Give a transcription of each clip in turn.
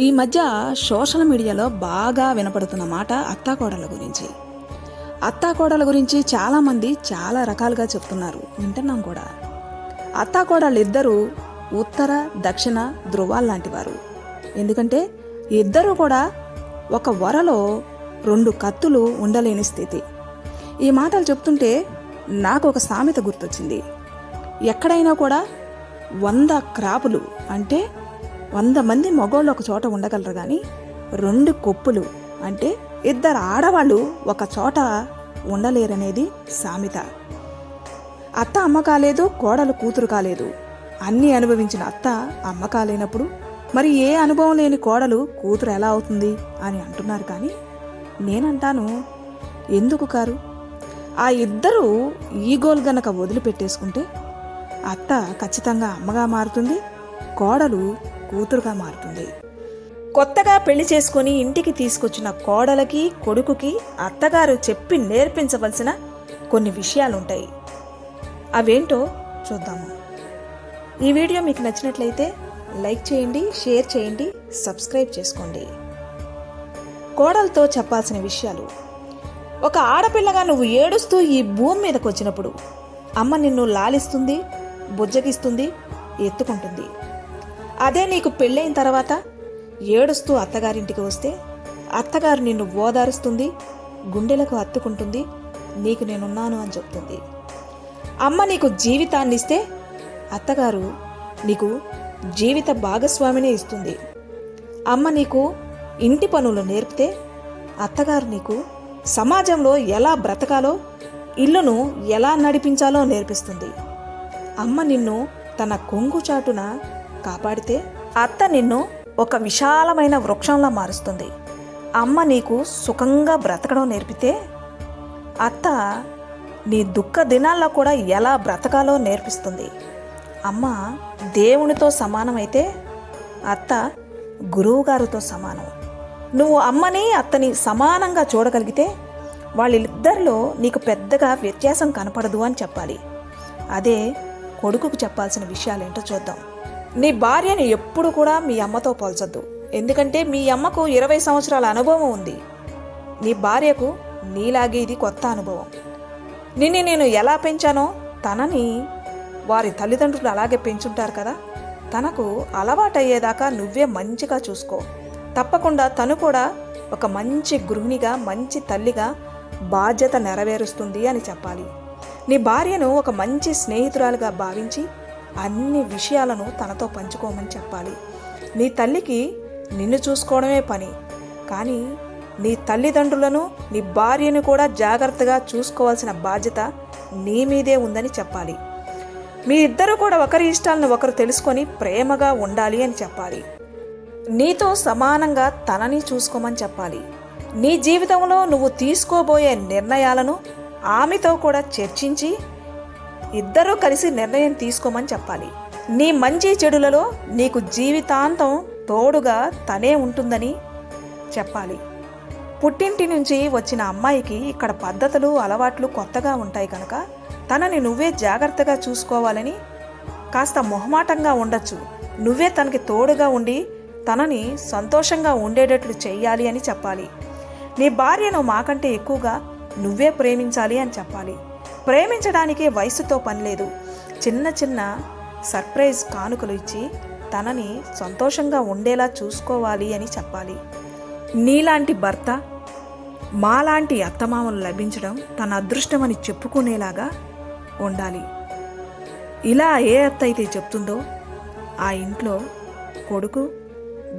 ఈ మధ్య సోషల్ మీడియాలో బాగా వినపడుతున్న మాట అత్తాకోడల గురించి. అత్తాకోడల గురించి చాలామంది చాలా రకాలుగా చెప్తున్నారు. వింటున్నాం కూడా. అత్తాకోడళ్ళు ఇద్దరూ ఉత్తర దక్షిణ ధృవాల్లాంటి వారు ఎందుకంటే ఇద్దరూ కూడా ఒక వరలో రెండు కత్తులు ఉండలేని స్థితి. ఈ మాటలు చెప్తుంటే నాకు ఒక సామెత గుర్తొచ్చింది. ఎక్కడైనా కూడా వంద క్రాపులు అంటే వంద మంది మగోళ్ళు ఒక చోట ఉండగలరు కానీ రెండు కొప్పులు అంటే ఇద్దరు ఆడవాళ్ళు ఒక చోట ఉండలేరనేది సామెత. అత్త అమ్మ కాలేదు కోడలు కూతురు కాలేదు. అన్నీ అనుభవించిన అత్త అమ్మ కాలేనప్పుడు మరి ఏ అనుభవం లేని కోడలు కూతురు ఎలా అవుతుంది అని అంటున్నారు కానీ నేనంటాను ఎందుకు కారు? ఆ ఇద్దరు ఈగోలు గనక వదిలిపెట్టేసుకుంటే అత్త ఖచ్చితంగా అమ్మగా మారుతుంది కోడలు కూతురుగా మారుతుంది. కొత్తగా పెళ్ళి చేసుకుని ఇంటికి తీసుకొచ్చిన కోడలకి కొడుకుకి అత్తగారు చెప్పి నేర్పించవలసిన కొన్ని విషయాలుంటాయి. అవేంటో చూద్దాము. ఈ వీడియో మీకు నచ్చినట్లయితే లైక్ చేయండి షేర్ చేయండి సబ్స్క్రైబ్ చేసుకోండి. కోడలతో చెప్పాల్సిన విషయాలు. ఒక ఆడపిల్లగా నువ్వు ఏడుస్తూ ఈ భూమి మీదకి వచ్చినప్పుడు అమ్మ నిన్ను లాలిస్తుంది బుజ్జగిస్తుంది ఎత్తుకుంటుంది. అదే నీకు పెళ్ళైన తర్వాత ఏడుస్తూ అత్తగారింటికి వస్తే అత్తగారు నిన్ను ఓదారుస్తుంది గుండెలకు హత్తుకుంటుంది నీకు నేనున్నాను అని చెప్తుంది. అమ్మ నీకు జీవితాన్ని ఇస్తే అత్తగారు నీకు జీవిత భాగస్వామినే ఇస్తుంది. అమ్మ నీకు ఇంటి పనులు నేర్పితే అత్తగారు నీకు సమాజంలో ఎలా బ్రతకాలో ఇల్లును ఎలా నడిపించాలో నేర్పిస్తుంది. అమ్మ నిన్ను తన కొంగు చాటున కాపాడితే అత్త నిన్ను ఒక విశాలమైన వృక్షంలా మారుస్తుంది. అమ్మ నీకు సుఖంగా బ్రతకడం నేర్పితే అత్త నీ దుఃఖ దినాల్లో కూడా ఎలా బ్రతకాలో నేర్పిస్తుంది. అమ్మ దేవునితో సమానమైతే అత్త గురువుగారితో సమానం. నువ్వు అమ్మని అత్తని సమానంగా చూడగలిగితే వాళ్ళిద్దరిలో నీకు పెద్దగా వ్యత్యాసం కనపడదు అని చెప్పాలి. అదే కొడుకుకు చెప్పాల్సిన విషయాలేంటో చూద్దాం. నీ భార్యని ఎప్పుడు కూడా మీ అమ్మతో పోల్చొద్దు. ఎందుకంటే మీ అమ్మకు ఇరవై సంవత్సరాల అనుభవం ఉంది. నీ భార్యకు నీలాగే ఇది కొత్త అనుభవం. నిన్ను నేను ఎలా పెంచానో తనని వారి తల్లిదండ్రులు అలాగే పెంచుంటారు కదా. తనకు అలవాటయ్యేదాకా నువ్వే మంచిగా చూసుకో. తప్పకుండా తను కూడా ఒక మంచి గృహిణిగా మంచి తల్లిగా బాధ్యత నెరవేరుస్తుంది అని చెప్పాలి. నీ భార్యను ఒక మంచి స్నేహితురాలుగా భావించి అన్ని విషయాలను తనతో పంచుకోమని చెప్పాలి. నీ తల్లికి నిన్ను చూసుకోవడమే పని. కానీ నీ తల్లిదండ్రులను నీ భార్యను కూడా జాగ్రత్తగా చూసుకోవాల్సిన బాధ్యత నీ మీదే ఉందని చెప్పాలి. మీ ఇద్దరు కూడా ఒకరి ఇష్టాలను ఒకరు తెలుసుకొని ప్రేమగా ఉండాలి అని చెప్పాలి. నీతో సమానంగా తనని చూసుకోమని చెప్పాలి. నీ జీవితంలో నువ్వు తీసుకోబోయే నిర్ణయాలను ఆమెతో కూడా చర్చించి ఇద్దరూ కలిసి నిర్ణయం తీసుకోమని చెప్పాలి. నీ మంచి చెడులలో నీకు జీవితాంతం తోడుగా తనే ఉంటుందని చెప్పాలి. పుట్టింటి నుంచి వచ్చిన అమ్మాయికి ఇక్కడ పద్ధతులు అలవాట్లు కొత్తగా ఉంటాయి కనుక తనని నువ్వే జాగ్రత్తగా చూసుకోవాలని కాస్త మొహమాటంగా ఉండొచ్చు. నువ్వే తనకి తోడుగా ఉండి తనని సంతోషంగా ఉండేటట్లు చెయ్యాలి అని చెప్పాలి. నీ భార్యను మాకంటే ఎక్కువగా నువ్వే ప్రేమించాలి అని చెప్పాలి. ప్రేమించడానికి వయసుతో పనిలేదు. చిన్న చిన్న సర్ప్రైజ్ కానుకలు ఇచ్చి తనని సంతోషంగా ఉండేలా చూసుకోవాలి అని చెప్పాలి. నీలాంటి భర్త మాలాంటి అత్తమామలు లభించడం తన అదృష్టమని చెప్పుకునేలాగా ఉండాలి. ఇలా ఏ అత్త అయితే చెప్తుందో ఆ ఇంట్లో కొడుకు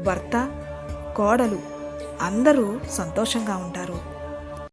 భర్త కోడలు అందరూ సంతోషంగా ఉంటారు.